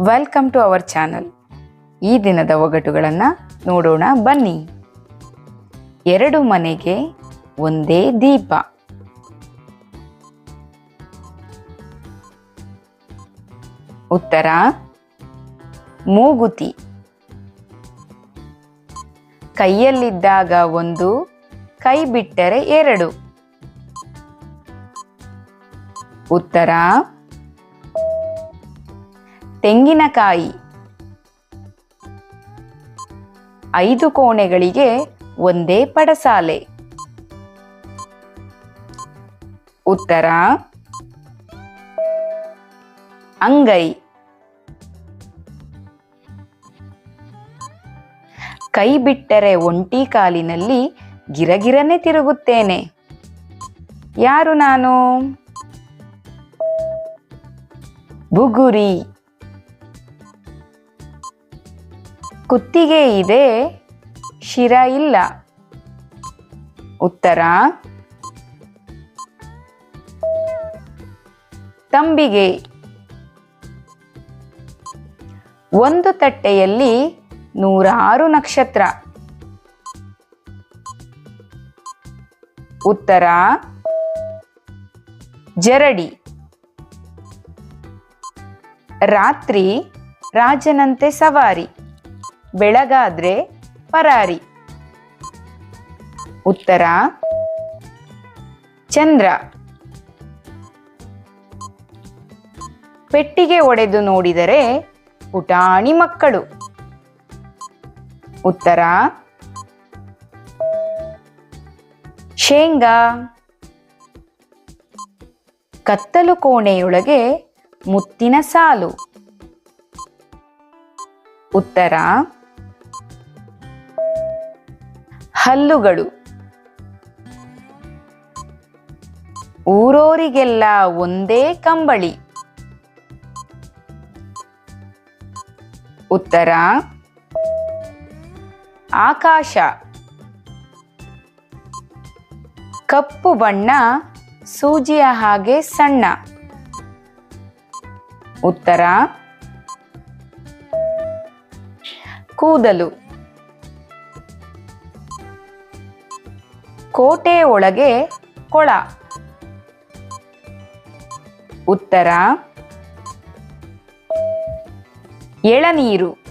Welcome to our channel ಈ ದಿನದ ಒಗಟುಗಳನ್ನು ನೋಡೋಣ, ಬನ್ನಿ. ಎರಡು ಮನೆಗೆ ಒಂದೇ ದೀಪ. ಉತ್ತರ, ಮೂಗುತಿ. ಕೈಯಲ್ಲಿದ್ದಾಗ ಒಂದು ಕೈ ಬಿಟ್ಟರೆ ಎರಡು. ಉತ್ತರ ತೆಂಗಿನಕಾಯಿ. ಐದು ಕೋಣೆಗಳಿಗೆ ಒಂದೇ ಪಡಸಾಲೆ. ಉತ್ತರ, ಅಂಗೈ. ಕೈ ಬಿಟ್ಟರೆ ಒಂಟಿ ಕಾಲಿನಲ್ಲಿ ಗಿರಗಿರನೆ ತಿರುಗುತ್ತೇನೆ. ಯಾರು ನಾನು? ಬುಗುರಿ. ಕುತ್ತಿಗೆ ಇದೆ, ಶಿರ ಇಲ್ಲ. ಉತ್ತರ, ತಂಬಿಗೆ. ಒಂದು ತಟ್ಟೆಯಲ್ಲಿ ನೂರಾರು ನಕ್ಷತ್ರ. ಉತ್ತರ, ಜರಡಿ. ರಾತ್ರಿ ರಾಜನಂತೆ ಸವಾರಿ. ಬೆಳಗಾದ್ರೆ ಪರಾರಿ. ಉತ್ತರ, ಚಂದ್ರ. ಪೆಟ್ಟಿಗೆ ಒಡೆದು ನೋಡಿದರೆ ಪುಟಾಣಿ ಮಕ್ಕಳು. ಉತ್ತರ, ಶೇಂಗಾ. ಕತ್ತಲು ಕೋಣೆಯೊಳಗೆ ಮುತ್ತಿನ ಸಾಲು. ಉತ್ತರ ಹಲ್ಲುಗಳು. ಊರೋರಿಗೆಲ್ಲ ಒಂದೇ ಕಂಬಳಿ. ಉತ್ತರ. ಆಕಾಶ. ಕಪ್ಪು ಬಣ್ಣ ಸೂಜಿಯ ಹಾಗೆ ಸಣ್ಣ. ಉತ್ತರ. ಕೂದಲು. ಕೋಟೆ ಒಳಗೆ ಕೊಳ. ಉತ್ತರ. ಎಳನೀರು.